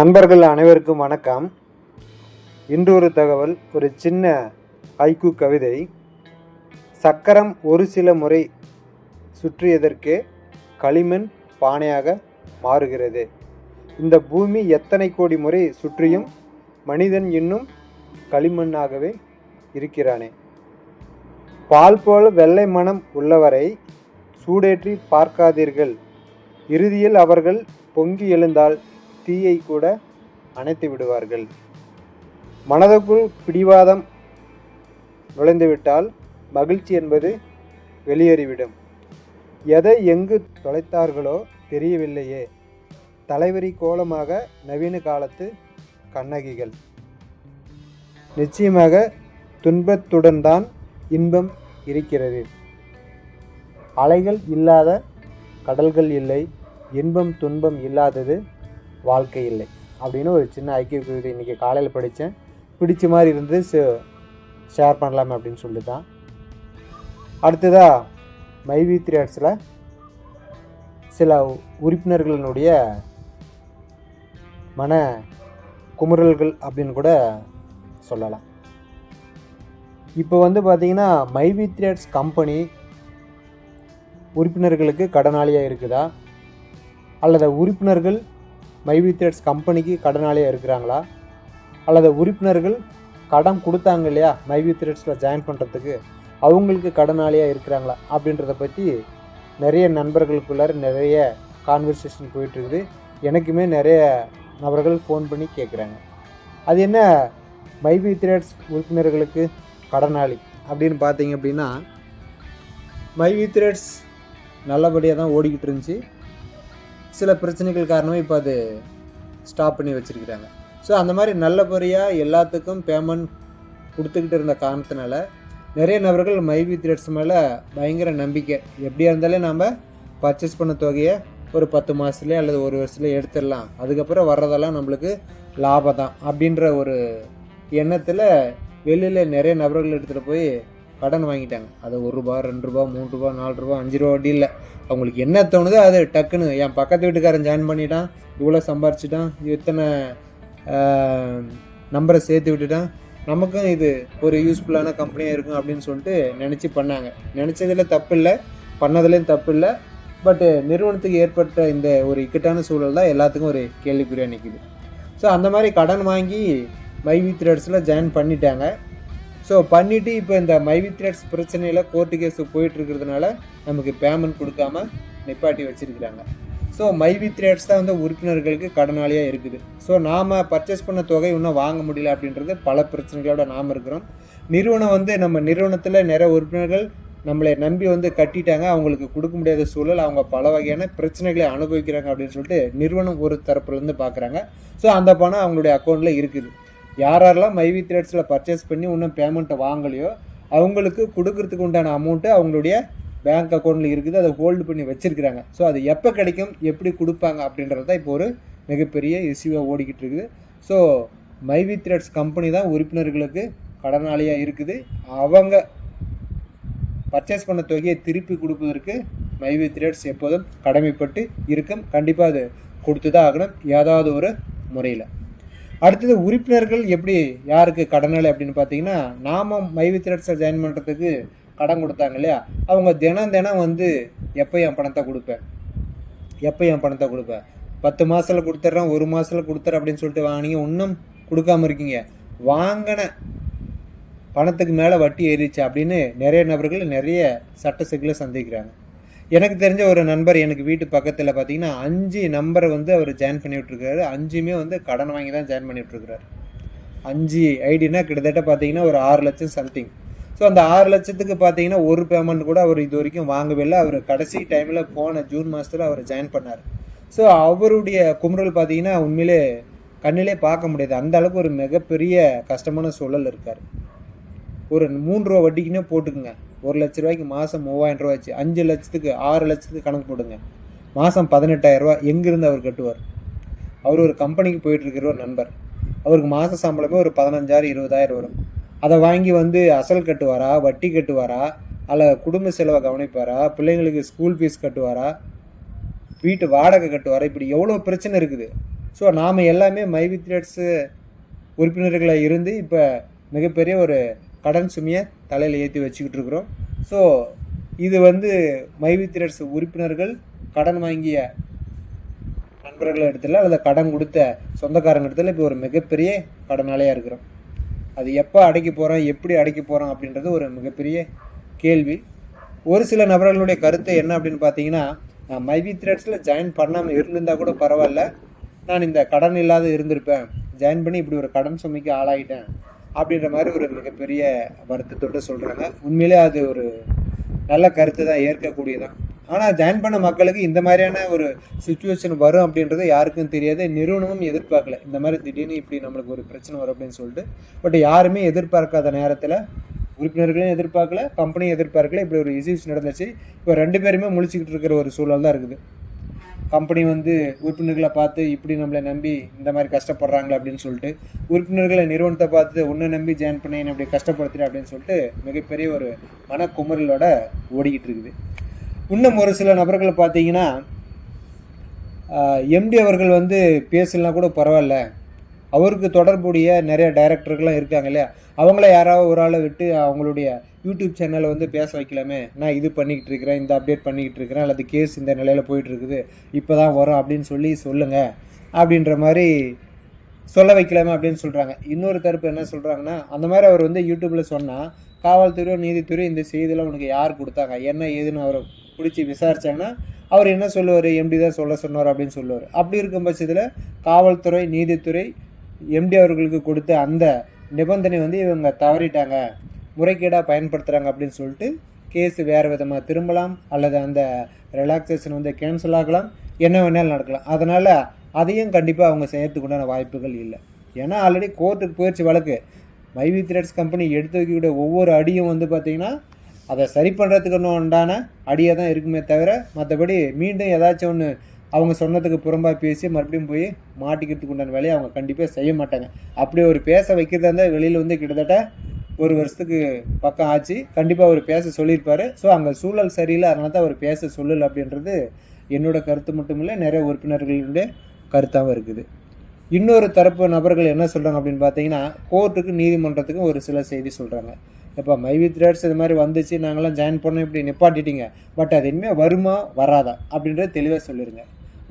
நண்பர்கள் அனைவருக்கும் வணக்கம். இன்று ஒரு தகவல் ஒரு சின்ன ஐக்கு கவிதை. சக்கரம் ஒரு சில முறை சுற்றியதற்கே களிமண் பானையாக மாறுகிறது. இந்த பூமி எத்தனை கோடி முறை சுற்றியும் மனிதன் இன்னும் களிமண்ணாகவே இருக்கிறானே. பால் போல வெள்ளை மனம் உள்ளவரை சூடேற்றி பார்க்காதீர்கள். இறுதியில் அவர்கள் பொங்கி எழுந்தால் தீயை கூட அணைத்து விடுவார்கள். மனதுக்குள் பிடிவாதம் நுழைந்துவிட்டால் மகிழ்ச்சி என்பது வெளியேறிவிடும். எதை எங்கு தொலைத்தார்களோ தெரியவில்லையே. தலைவரி கோலமாக நவீன காலத்து கண்ணகிகள். நிச்சயமாக துன்பத்துடன் தான் இன்பம் இருக்கிறது. அலைகள் இல்லாத கடல்கள் இல்லை இன்பம் துன்பம் இல்லாதது வாழ்க்கை இல்லை. அப்படின்னு ஒரு சின்ன ஐக்கிய கவிதை இன்றைக்கி காலையில் படித்தேன் பிடிச்ச மாதிரி இருந்து ஷேர் பண்ணலாமே அப்படின்னு சொல்லி தான் அடுத்ததாக மைவி த்ரீட்ஸில் சில உறுப்பினர்களினுடைய மன குமுறல்கள் அப்படின்னு கூட சொல்லலாம். இப்போ வந்து பார்த்திங்கன்னா மைவி த்ரேட்ஸ் கம்பெனி உறுப்பினர்களுக்கு கடனாளியாக இருக்குதா? அல்லது உறுப்பினர்கள் மைவி த்ரேட்ஸ் கம்பெனிக்கு கடனாளியாக இருக்கிறாங்களா? அல்லது உறுப்பினர்கள் கடன் கொடுத்தாங்க இல்லையா மைவி த்ரேட்ஸில் ஜாயின் பண்ணுறதுக்கு அவங்களுக்கு கடனாளியாக இருக்கிறாங்களா? அப்படின்றத பற்றி நிறைய நண்பர்களுக்குள்ளார நிறைய கான்வர்சேஷன் போயிட்டுருக்குது. எனக்குமே நிறைய நபர்கள் ஃபோன் பண்ணி கேட்குறாங்க அது என்ன? மைபி த்ரேட்ஸ் உறுப்பினர்களுக்கு கடனாளி அப்படின்னு பார்த்தீங்க அப்படின்னா மைவி த்ரேட்ஸ் நல்லபடியாக தான் ஓடிக்கிட்டு இருந்துச்சு. சில பிரச்சனைகள் காரணமாக இப்போ அது ஸ்டாப் பண்ணி வச்சுருக்கிறாங்க. ஸோ அந்த மாதிரி நல்லபடியாக எல்லாத்துக்கும் பேமெண்ட் கொடுத்துக்கிட்டு இருந்த காரணத்தினால நிறைய நபர்கள் மைவி த்ரெட்ஸ் மேலே பயங்கர நம்பிக்கை. எப்படியா இருந்தாலும் நம்ம பர்ச்சேஸ் பண்ண தொகையை ஒரு பத்து மாதத்துலேயே அல்லது ஒரு வருஷத்துலேயே எடுத்துடலாம். அதுக்கப்புறம் வர்றதெல்லாம் நம்மளுக்கு லாபம் தான் அப்படின்ற ஒரு எண்ணத்தில் வெளியில் நிறைய நபர்கள் எடுத்துகிட்டு போய் கடன் வாங்கிட்டாங்க. அது ஒரு ரூபா ரெண்டு ரூபா மூணு ரூபா நாலு ரூபா அஞ்சு ரூபா வட்டி இல்லை. அவங்களுக்கு என்ன தோணுதோ அது டக்குன்னு என் பக்கத்து வீட்டுக்காரன் ஜாயின் பண்ணிட்டான். இவ்வளோ சம்பாரிச்சிட்டான். இத்தனை நம்பரை சேர்த்து விட்டுட்டான். நமக்கும் இது ஒரு யூஸ்ஃபுல்லான கம்பெனியாக இருக்கும் அப்படின்னு சொல்லிட்டு நினச்சி பண்ணாங்க. நினச்சதில் தப்பு இல்லை. பண்ணதுலேயும் தப்பு இல்லை. பட்டு நிறுவனத்துக்கு ஏற்பட்ட இந்த ஒரு இக்கட்டான சூழல் தான் எல்லாத்துக்கும் ஒரு கேள்விக்குறியாக நிற்கிது ஸோ அந்த மாதிரி கடன் வாங்கி மைவி த்ரெட்ஸில் ஜாயின் பண்ணிட்டாங்க. ஸோ பண்ணிவிட்டு இப்போ இந்த மைவி த்ரெட்ஸ் பிரச்சனையில் கோர்ட்டு கேஸு போயிட்டு இருக்கிறதுனால நமக்கு பேமெண்ட் கொடுக்காம நிப்பாட்டி வச்சிருக்கிறாங்க. ஸோ மைவி த்ரேட்ஸ் தான் வந்து உறுப்பினர்களுக்கு கடனாளியாக இருக்குது. ஸோ நாம் பர்ச்சேஸ் பண்ண தொகை இன்னும் வாங்க முடியல அப்படின்றது பல பிரச்சனைகளோட நாம் இருக்கிறோம். நிறுவனம் வந்து நம்ம நிறுவனத்தில் நிறைய உறுப்பினர்கள் நம்மளை நம்பி வந்து கட்டிட்டாங்க. அவங்களுக்கு கொடுக்க முடியாத சூழல் அவங்க பல வகையான பிரச்சனைகளை அனுபவிக்கிறாங்க அப்படின்னு சொல்லிட்டு நிறுவனம் ஒரு தரப்புலேருந்து பார்க்குறாங்க ஸோ அந்த பணம் அவங்களுடைய அக்கௌண்ட்டில் இருக்குது. யார் யாரெல்லாம் மைவி த்ரெட்ஸில் பர்ச்சேஸ் பண்ணி இன்னும் பேமெண்ட்டை வாங்கலையோ அவங்களுக்கு கொடுக்கறதுக்கு உண்டான அமௌண்ட்டு அவங்களுடைய பேங்க் அக்கௌண்ட்டில் இருக்குது. அதை ஹோல்டு பண்ணி வச்சுருக்கிறாங்க. ஸோ அது எப்போ கிடைக்கும் எப்படி கொடுப்பாங்க அப்படின்றது தான் இப்போ ஒரு மிகப்பெரிய இஷ்யூவாக ஓடிக்கிட்டு இருக்குது. ஸோ மைவி த்ரெட்ஸ் கம்பெனி தான் உறுப்பினர்களுக்கு கடனாளியாக இருக்குது. அவங்க பர்ச்சேஸ் பண்ண தொகையை திருப்பி கொடுப்பதற்கு மைவி த்ரெட்ஸ் எப்போதும் கடமைப்பட்டு இருக்கும். கண்டிப்பாக அது கொடுத்து தான் ஆகணும். ஏதாவது ஒரு முறையில். அடுத்தது உறுப்பினர்கள் எப்படி யாருக்கு கடனாளி அப்படின்னு பார்த்தீங்கன்னா நாம் மைவி த்ரெட்ஸை ஜாயின் பண்ணுறதுக்கு கடன் கொடுத்தாங்க இல்லையா? அவங்க தினம் தினம் வந்து எப்போ என் பணத்தை கொடுப்பேன் எப்போ என் பணத்தை கொடுப்பேன் பத்து மாதத்தில் கொடுத்துட்றேன் ஒரு மாதத்தில் கொடுத்துட்றேன் அப்படின்னு சொல்லிட்டு வாங்கினீங்க இன்னும் கொடுக்காம இருக்கீங்க. வாங்கின பணத்துக்கு மேலே வட்டி ஏறிச்சு அப்படின்னு நிறைய நபர்கள் நிறைய சட்ட சிக்கலை சந்திக்கிறாங்க. எனக்கு தெரிஞ்ச ஒரு நண்பர் எனக்கு வீட்டு பக்கத்தில் பார்த்தீங்கன்னா அஞ்சு நம்பரை வந்து அவர் ஜாயின் பண்ணி விட்ருக்காரு அஞ்சுமே வந்து கடன் வாங்கி தான் ஜாயின் பண்ணி விட்ருக்காரு அஞ்சு ஐடினா கிட்டத்தட்ட பார்த்தீங்கன்னா ஒரு ஆறு லட்சம் சம்திங் ஸோ அந்த ஆறு லட்சத்துக்கு பார்த்தீங்கன்னா ஒரு பேமெண்ட் கூட அவர் இது வரைக்கும் வாங்கவே இல்லை. அவர் கடைசி டைமில் போன ஜூன் மாதத்தில் அவர் ஜாயின் பண்ணார். ஸோ அவருடைய குமுறல் பார்த்தீங்கன்னா உண்மையிலே கண்ணிலே பார்க்க முடியாது. அந்த அளவுக்கு ஒரு மிகப்பெரிய கஷ்டமான சூழல் இருக்கார். ஒரு மூன்று ரூபா வட்டிக்குன்னே போட்டுக்குங்க. ஒரு லட்ச ரூபாய்க்கு மாதம் மூவாயிரம் ரூபா ஆச்சு அஞ்சு லட்சத்துக்கு ஆறு லட்சத்துக்கு கணக்கு போடுங்க. மாதம் பதினெட்டாயிரரூபா எங்கேருந்து அவர் கட்டுவார்? அவர் ஒரு கம்பெனிக்கு போயிட்டுருக்கிற ஒரு நண்பர். அவருக்கு மாத சம்பளமே ஒரு பதினஞ்சாயிரம் இருபதாயிரம் வரும். அதை வாங்கி வந்து அசல் கட்டுவாரா வட்டி கட்டுவாரா அல்ல குடும்ப செலவை கவனிப்பாரா பிள்ளைங்களுக்கு ஸ்கூல் ஃபீஸ் கட்டுவாரா வீட்டு வாடகை கட்டுவாரா? இப்படி எவ்வளோ பிரச்சனை இருக்குது. ஸோ நாம் எல்லாமே மைவி த்ரேட்ஸு உறுப்பினர்களாக இருந்து இப்போ மிகப்பெரிய ஒரு கடன் சுமையை தலையில் ஏற்றி வச்சுக்கிட்டு இருக்கிறோம். ஸோ இது வந்து மைவி த்ரெட்ஸ் உறுப்பினர்கள் கடன் வாங்கிய நண்பர்கள் இடத்துல அல்லது கடன் கொடுத்த சொந்தக்காரங்க இடத்துல இப்போ ஒரு மிகப்பெரிய கடனாளியாக இருக்கிறோம். அது எப்போ அடைக்க போகிறோம் எப்படி அடைக்க போகிறோம் அப்படின்றது ஒரு மிகப்பெரிய கேள்வி. ஒரு சில நபர்களுடைய கருத்து என்ன அப்படின்னு பார்த்தீங்கன்னா நான் மைவி த்ரெட்ஸில் ஜாயின் பண்ணாமல் இருந்திருந்தால் கூட பரவாயில்ல. நான் இந்த கடன் இல்லாத இருந்திருப்பேன். ஜாயின் பண்ணி இப்படி ஒரு கடன் சுமைக்கு ஆளாகிட்டேன் அப்படின்ற மாதிரி ஒரு மிகப்பெரிய வருத்தத்தோடு சொல்கிறாங்க உண்மையிலே அது ஒரு நல்ல கருத்து தான் ஏற்கக்கூடியதான். ஆனால் ஜாயின் பண்ண மக்களுக்கு இந்த மாதிரியான ஒரு சுச்சுவேஷன் வரும் அப்படின்றது யாருக்கும் தெரியாது. நிறுவனமும் எதிர்பார்க்கல. இந்த மாதிரி திடீர்னு இப்படி நம்மளுக்கு ஒரு பிரச்சனை வரும் அப்படின்னு சொல்லிட்டு. பட் யாருமே எதிர்பார்க்காத நேரத்தில் உறுப்பினர்களையும் எதிர்பார்க்கல கம்பெனியும் எதிர்பார்க்கல. இப்படி ஒரு இஷ்யூஸ் நடந்துச்சு. இப்போ ரெண்டு பேருமே முழிச்சுக்கிட்டு இருக்கிற ஒரு சூழல் தான் இருக்குது. கம்பெனி வந்து உறுப்பினர்களை பார்த்து இப்படி நம்மளை நம்பி இந்த மாதிரி கஷ்டப்படுறாங்களே அப்படின்னு சொல்லிட்டு உறுப்பினர்களை நிறுவனத்தை பார்த்து ஒன்று நம்பி ஜாயின் பண்ணி என்னை அப்படி கஷ்டப்படுத்துறேன் அப்படின்னு சொல்லிட்டு மிகப்பெரிய ஒரு மனக்குமரலோட ஓடிக்கிட்டு இருக்குது. இன்னும் ஒரு சில நபர்களை பார்த்தீங்கன்னா எம்டி அவர்கள் வந்து பேசலாம் கூட பரவாயில்ல. அவருக்கு தொடர்புடைய நிறைய டைரக்டர்கள்லாம் இருக்காங்க இல்லையா? அவங்கள யாராவது ஒரு ஆளை விட்டு அவங்களுடைய யூடியூப் சேனலை வந்து பேச வைக்கலாமே? நான் இது பண்ணிக்கிட்டு இருக்கிறேன் இந்த அப்டேட் பண்ணிக்கிட்டு இருக்கிறேன் அல்லது கேஸ் இந்த நிலையில் போயிட்டுருக்குது இப்போ தான் வரும் அப்படின்னு சொல்லி சொல்லுங்கள் அப்படின்ற மாதிரி சொல்ல வைக்கலாமே அப்படின்னு சொல்கிறாங்க இன்னொரு தரப்பு என்ன சொல்கிறாங்கன்னா அந்த மாதிரி அவர் வந்து யூடியூப்பில் சொன்னால் காவல்துறையோ நீதித்துறையோ இந்த செய்தியெல்லாம் உனக்கு யார் கொடுத்தாங்க? என்ன ஏதுன்னு அவரை பிடிச்சி விசாரித்தாங்கன்னா அவர் என்ன சொல்லுவார்? எம்டி தான் சொல்ல சொன்னார் அப்படின்னு சொல்லுவார். அப்படி இருக்கும் பட்சத்தில் காவல்துறை நீதித்துறை எம்டி அவர்களுக்கு கொடுத்த அந்த நிபந்தனை வந்து இவங்க தவறிட்டாங்க. முறைகேடாக பயன்படுத்துகிறாங்க அப்படின்னு சொல்லிட்டு கேஸ் வேறு விதமாக திரும்பலாம் அல்லது அந்த ரிலாக்ஸேஷன் வந்து கேன்சல் ஆகலாம். என்ன வேணாலும் நடக்கலாம். அதனால் அதையும் கண்டிப்பாக அவங்க செய்யறதுக்கு உண்டான வாய்ப்புகள் இல்லை. ஏன்னா ஆல்ரெடி கோர்ட்டுக்கு போயிடுச்சு வழக்கு. மைவி த்ரெட்ஸ் கம்பெனி எடுத்து வைக்கக்கூடிய ஒவ்வொரு அடியும் வந்து பார்த்திங்கன்னா அதை சரி பண்ணுறதுக்கு உண்டான அடியாக தான் இருக்குமே தவிர மற்றபடி மீண்டும் ஏதாச்சும் ஒன்று அவங்க சொன்னதுக்கு புறம்பாக பேசி மறுபடியும் போய் மாட்டிக்கிறதுக்கு உண்டான வேலையை அவங்க கண்டிப்பாக செய்ய மாட்டாங்க. அப்படி ஒரு பேச வைக்கிறதா இருந்தால் வெளியில் வந்து கிட்டத்தட்ட ஒரு வருஷத்துக்கு பக்கம் ஆச்சு. கண்டிப்பாக அவர் பேச சொல்லியிருப்பார். ஸோ அங்கே சூழல் சரியில்லை. அதனால தான் அவர் பேச சொல்லலை அப்படின்றது என்னோட கருத்து மட்டும் இல்லை நிறைய உறுப்பினர்களுடைய கருத்தாகவும் இருக்குது. இன்னொரு தரப்பு நபர்கள் என்ன சொல்கிறாங்க அப்படின்னு பார்த்தீங்கன்னா கோர்ட்டுக்கு நீதிமன்றத்துக்கும் ஒரு சில செய்தி சொல்கிறாங்க இப்போ மைவி ரேட்ஸ் இது மாதிரி வந்துச்சு நாங்களாம் ஜாயின் பண்ணோம் இப்படி நிப்பாட்டிட்டீங்க. பட் அது இனிமேல் வருமா வராதா அப்படின்றத தெளிவாக சொல்லிடுங்க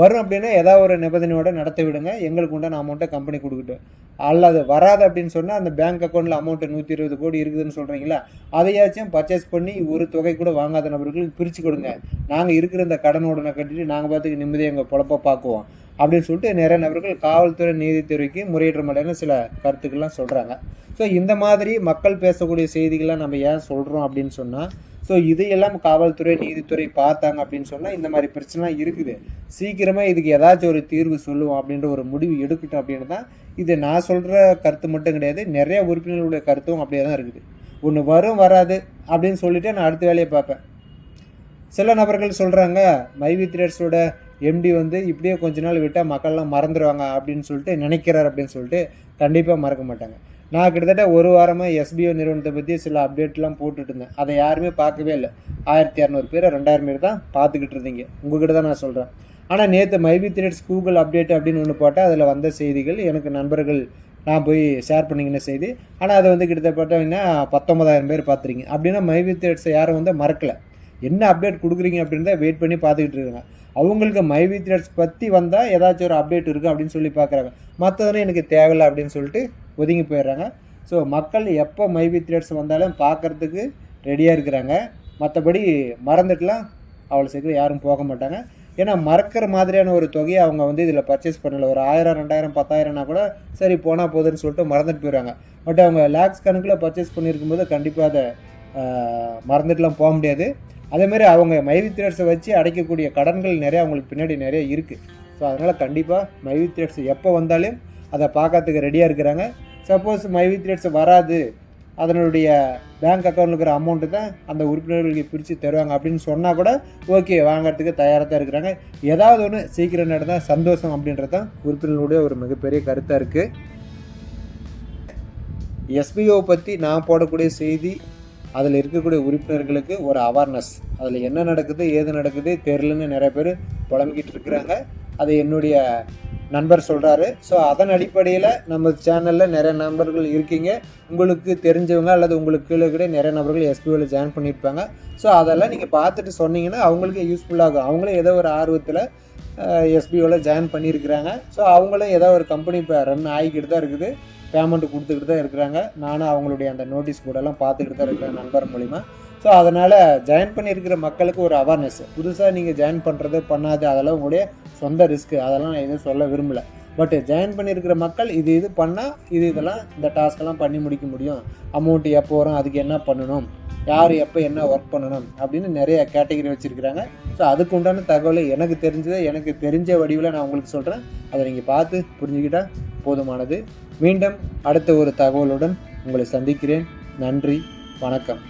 வரும் அப்படின்னா ஏதாவது ஒரு நிபந்தனையோட நடத்தி விடுங்க. எங்களுக்கு உண்டான அமௌண்ட்டை கம்பெனி கொடுக்கட்டும். அல்லது வராது அப்படின்னு சொன்னால் அந்த பேங்க் அக்கௌண்ட்டில் அமௌண்ட்டு நூற்றி இருபது கோடி இருக்குதுன்னு சொல்கிறீங்களா அதையாச்சும் பர்ச்சேஸ் பண்ணி ஒரு தொகை கூட வாங்காத நபர்களுக்கு பிரித்து கொடுங்க. நாங்கள் இருக்கிற இந்த கடனோடனை கட்டிட்டு நாங்கள் பார்த்துக்கு நிம்மதியாக எங்கள் பொழப்ப பார்க்குவோம் அப்படின்னு சொல்லிட்டு நிறைய நபர்கள் காவல்துறை நீதித்துறைக்கு முறையிடுற மாதிரியான சில கருத்துக்கள்லாம் சொல்கிறாங்க ஸோ இந்த மாதிரி மக்கள் பேசக்கூடிய செய்திகள்லாம் நம்ம ஏன் சொல்கிறோம் அப்படின்னு சொன்னால் ஸோ இதையெல்லாம் காவல்துறை நீதித்துறை பார்த்தாங்க அப்படின்னு சொன்னால் இந்த மாதிரி பிரச்சனைலாம் இருக்குது. சீக்கிரமாக இதுக்கு ஏதாச்சும் ஒரு தீர்வு சொல்லுவோம் அப்படின்ற ஒரு முடிவு எடுக்கட்டும் அப்படின்னு தான் இது நான் சொல்கிற கருத்து மட்டும் கிடையாது. நிறைய உறுப்பினர்களுடைய கருத்தும் அப்படியே தான் இருக்குது. ஒன்று வரும் வராது அப்படின்னு சொல்லிட்டு நான் அடுத்த வேலையை பார்ப்பேன். சில நபர்கள் சொல்கிறாங்க மைவி த்ரேட்ஸோட எம்டி வந்து இப்படியே கொஞ்ச நாள் விட்டால் மக்கள்லாம் மறந்துடுவாங்க அப்படின்னு சொல்லிட்டு நினைக்கிறார் அப்படின்னு சொல்லிட்டு கண்டிப்பாக மறக்க மாட்டாங்க. நான் கிட்டத்தட்ட ஒரு வாரமாக எஸ்பிஓ நிறுவனத்தை பற்றி சில அப்டேட்லாம் போட்டுட்டு இருந்தேன். அதை யாருமே பார்க்கவே இல்லை. ஆயிரத்தி இரநூறு பேர் ரெண்டாயிரம் பேர் தான் பார்த்துக்கிட்டு இருந்தீங்க. உங்ககிட்ட தான் நான் சொல்கிறேன் ஆனால் நேற்று மைபி த்ரெட்ஸ் கூகுள் அப்டேட் அப்படின்னு ஒன்று போட்டால் அதில் வந்த செய்திகள் எனக்கு நண்பர்கள் நான் போய் ஷேர் பண்ணிக்கின செய்தி. ஆனால் அதை வந்து கிட்டத்தட்ட பத்தொன்பதாயிரம் பேர் பார்த்துருங்க அப்படின்னா மைவி த்ரெட்ஸை யாரும் வந்து மறக்கலை. என்ன அப்டேட் கொடுக்குறீங்க அப்படின்றத வெயிட் பண்ணி பார்த்துக்கிட்டு இருக்காங்க. அவங்களுக்கு மைவி த்ரெட்ஸ் பற்றி வந்தால் ஏதாச்சும் ஒரு அப்டேட் இருக்குது அப்படின்னு சொல்லி பார்க்குறாங்க மற்றதுன்னு எனக்கு தேவையில்லை அப்படின்னு சொல்லிட்டு ஒதுங்கி போயிடுறாங்க. ஸோ மக்கள் எப்போ மைவி த்ரெட்ஸ் வந்தாலும் பார்க்குறதுக்கு ரெடியாக இருக்கிறாங்க. மற்றபடி மறந்துட்டுலாம் அவ்வளோ சீக்கிரம் யாரும் போக மாட்டாங்க. ஏன்னா மறக்கிற மாதிரியான ஒரு தொகையை அவங்க வந்து இதில் பர்ச்சேஸ் பண்ணல. ஒரு ஆயிரம் ரெண்டாயிரம் பத்தாயிரம்னா கூட சரி போனால் போதுன்னு சொல்லிட்டு மறந்துட்டு போயிடுறாங்க. பட் அவங்க லேக்ஸ் கணக்கில் பர்ச்சேஸ் பண்ணியிருக்கும்போது கண்டிப்பாக அதை மறந்துட்டுலாம் போக முடியாது. அதேமாதிரி அவங்க மைவி த்ரெட்ஸை வச்சு அடைக்கக்கூடிய கடன்கள் நிறையா அவங்களுக்கு பின்னாடி நிறைய இருக்குது ஸோ அதனால் கண்டிப்பாக மைவி த்ரெட்ஸ் எப்போ வந்தாலும் அதை பார்க்கறதுக்கு ரெடியாக இருக்கிறாங்க. சப்போஸ் மைவி த்ரெட்ஸ் வராது அதனுடைய பேங்க் அக்கௌண்ட்டில் இருக்கிற அமௌண்ட்டு தான் அந்த உறுப்பினர்களுக்கு பிரித்து தருவாங்க அப்படின்னு சொன்னால் கூட ஓகே வாங்கிறதுக்கு தயாராக தான் இருக்கிறாங்க. ஏதாவது ஒன்று சீக்கிரம் நடந்தால் சந்தோஷம் அப்படின்றது தான் உறுப்பினர்களுடைய ஒரு மிகப்பெரிய கருத்தாக இருக்குது எஸ்பிஓ பற்றி நான் போடக்கூடிய செய்தி அதில் இருக்கக்கூடிய உறுப்பினர்களுக்கு ஒரு அவேர்னஸ் அதில் என்ன நடக்குது ஏது நடக்குது தெரிலன்னு நிறைய பேர் புலம்பிக்கிட்டு இருக்கிறாங்க. அது என்னுடைய நண்பர் சொல்கிறாரு ஸோ அதன் அடிப்படையில் நம்ம சேனலில் நிறைய நண்பர்கள் இருக்கீங்க. உங்களுக்கு தெரிஞ்சவங்க அல்லது உங்களுக்கு கீழே கூட நிறைய நபர்கள் எஸ்பிஓவில் ஜாயின் பண்ணியிருப்பாங்க. ஸோ அதெல்லாம் நீங்கள் பார்த்துட்டு சொன்னீங்கன்னா அவங்களுக்கு யூஸ்ஃபுல்லாகும் அவங்களும் ஏதோ ஒரு ஆர்வத்தில் எஸ்பிஓவில் ஜாயின் பண்ணியிருக்கிறாங்க. ஸோ அவங்களும் ஏதோ ஒரு கம்பெனி இப்போ ரன் ஆகிக்கிட்டு தான் இருக்குது. பேமெண்ட் கொடுத்துக்கிட்டு தான் இருக்கிறாங்க. நானும் அவங்களுடைய அந்த நோட்டீஸ் போர்டெல்லாம் பார்த்துக்கிட்டு தான் இருக்கிறேன் நண்பர் மூலிமா ஸோ அதனால் ஜாயின் பண்ணியிருக்கிற மக்களுக்கு ஒரு அவேர்னஸ் புதுசாக நீங்கள் ஜாயின் பண்ணுறது பண்ணாது அதெல்லாம் உங்களுடைய சொந்த ரிஸ்க்கு அதெல்லாம் நான் எதுவும் சொல்ல விரும்பலை. பட் ஜாயின் பண்ணியிருக்கிற மக்கள் இது இது பண்ணால் இது இதெல்லாம் இந்த டாஸ்க்கெல்லாம் பண்ணி முடிக்க முடியும். அமௌண்ட் எப்போ வரும் அதுக்கு என்ன பண்ணணும் யார் எப்போ என்ன ஒர்க் பண்ணணும் அப்படின்னு நிறைய கேட்டகரி வச்சுருக்கிறாங்க. ஸோ அதுக்கு உண்டான தகவலை எனக்கு தெரிஞ்சதை எனக்கு தெரிஞ்ச வடிவில் நான் உங்களுக்கு சொல்கிறேன் அதை நீங்கள் பார்த்து புரிஞ்சுக்கிட்டால் போதுமானது. மீண்டும் அடுத்த ஒரு தகவலுடன் உங்களை சந்திக்கிறேன். நன்றி வணக்கம்.